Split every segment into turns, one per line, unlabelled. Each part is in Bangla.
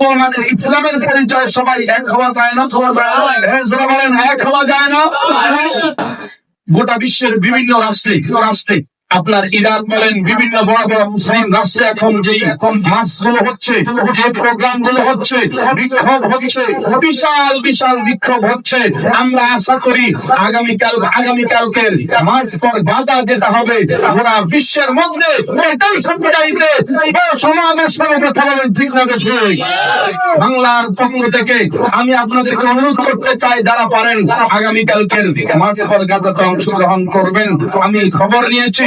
মুসলমানের ইসলামের পরিচয় সবাই এক হওয়া যায় না যারা বলেন এক হওয়া যায় না। গোটা বিশ্বের বিভিন্ন রাষ্ট্রে রাষ্ট্রে আপনার ইরান বলেন বিভিন্ন বড় বড় মুসলিম রাষ্ট্রে এখন যেই মাসগুলো হচ্ছে, যে প্রোগ্রামগুলো হচ্ছে, বিক্ষোভ হচ্ছে, বিশাল বিশাল বিক্ষোভ হচ্ছে। আমরা আশা করি আগামীকাল আগামীকালকের মাস পর বাজার যেটা হবে, গোটা বিশ্বের মধ্যে এটাই সত্যিকারিতে সমাবেশ কথা বলেন, ঠিক ঠিক বাংলার পক্ষ থেকে আমি আপনাদেরকে অনুরোধ করতে চাই, যারা পারেন আগামীকালকের মার্চ পর গাজাতে অংশগ্রহণ করবেন। আমি খবর নিয়েছি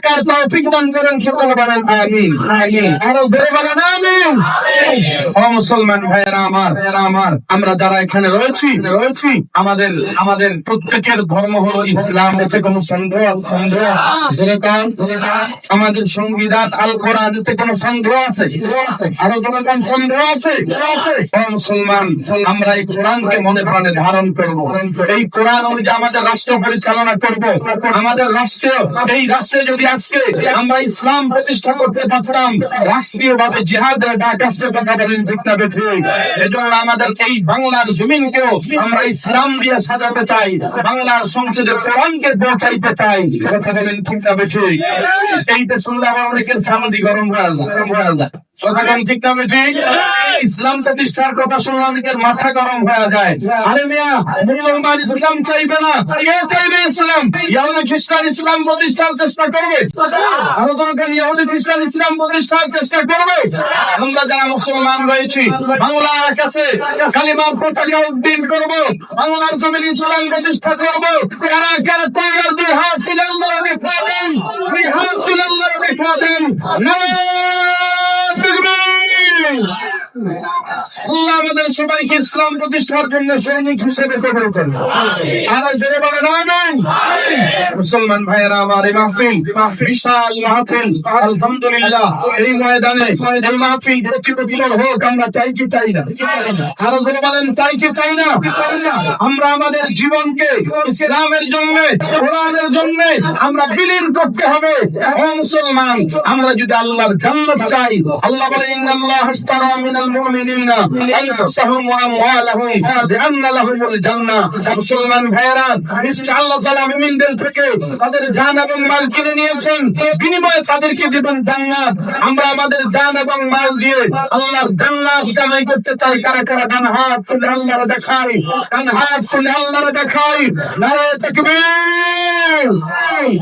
তৌফিক দান করেন সকলে বলেন আমিন। আরও জোরে বলেন আমিন। ও মুসলমান ভাইয়েরা আমার আমার আমরা যারা এখানে রয়েছি রয়েছি আমাদের আমাদের প্রত্যেকের ধর্ম হলো ইসলাম। এতে কোনো সন্দেহ আছে? সন্দেহ আমাদের সংবিধান আল কোরআন এতে কোনো সন্দেহ আছে? আরও কোন সন্দেহ আছে? ও মুসলমান আমরা এই কোরআনকে মনে প্রাণে ধারণ করব। এই কোরআন অনুযায়ী আমাদের রাষ্ট্র পরিচালনা করব। আমাদের রাষ্ট্র এই রাষ্ট্রে যদি আজকে আমরা ইসলাম প্রতিষ্ঠা করতে পারতাম, রাষ্ট্রীয়ভাবে জিহাদের ডাক আসতে কথা বলেন ঠিক এজন্য আমাদের এই বাংলার জমিনকেও আমরা ইসলাম দিয়ে সাজাতে চাই, বাংলার সংসদে কোরআনকে পৌঁছাইতে চাই, কথা বলেন ঠিক না বেঠিক এইটা শুনলে আমার অনেকের সামনে গরম হয়ে যায় গরম যায় কথা কোন ঠিক না ইসলাম প্রতিষ্ঠার কথা শুনলে অনেকের মাথা গরম হয়ে যায়। আরে মিয়া মুসলমান ইসলাম চাইবে না। কে চাইবে ইসলাম? ইয়াহুদি খ্রিস্টান ইসলাম প্রতিষ্ঠার চেষ্টা করবে। আরও কোনো কেন ইয়াহুদি খ্রিস্টান ইসলাম প্রতিষ্ঠার চেষ্টা করবে? আমরা যারা মুসলমান রয়েছি বাংলার আকাশে কালিমার পতাকা উদ্দিন করব বাংলার জমিন ইসলাম প্রতিষ্ঠা করব। কারা কারা তৈরি দুই হাত তুলে আল্লাহ দেন দুই হাত তুলে আল্লাহ দেন evergreen. আল্লাহ আমাদের সবাইকে ইসলাম প্রতিষ্ঠার জন্য সৈনিক হিসেবে কবল আর জোরে বলেন আমিন। মুসলমান ভাইয়েরা আমার এই মাহফিল বিশাল মাহফিল। আলহামদুলিল্লাহ এই ময়দানে এই মাহফিল হোক আমরা চাই কি চাই না। আরও জোরে বলেন চাই কি চাই না? আমরা আমাদের জীবনকে ইসলামের জন্য কোরআনের জন্য আমরা বিলীন করতে হবে। ও মুসলমান আমরা যদি আল্লাহর জান্নাত চাই আল্লাহ বলে ইন্নাল্লাহ মিনাল আনফুসাহুম ওয়া আমওয়ালাহুম বিআন্না লাহুমুল জান্নাহ মুসলমান ভাইয়েরা নিশ্চয় তাআলা মুমিনদের থেকে তাদের জান এবং মাল কিনে নিয়েছেন। বিনিময়ে তাদেরকে দেবেন জান্নাত। আমরা আমাদের জান এবং মাল দিয়ে আল্লাহর জান্নাত কামাই করতে চাই। কারা কারা ডান হাত তুলে আল্লাহর দেখাই, ডান হাত তুলে আল্লাহর দেখাই। নারে তাকবীর!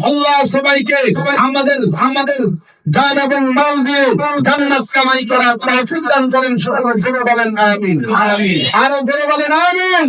আল্লাহ সবাইকে আমাদের আমাদের দান এবং মাল দিয়ে জান্নাত কামাই করা তৌফিক সিদ্ধান্ত করেন সকলে বলেন আমিন। আরও জোরে বলেন আমিন।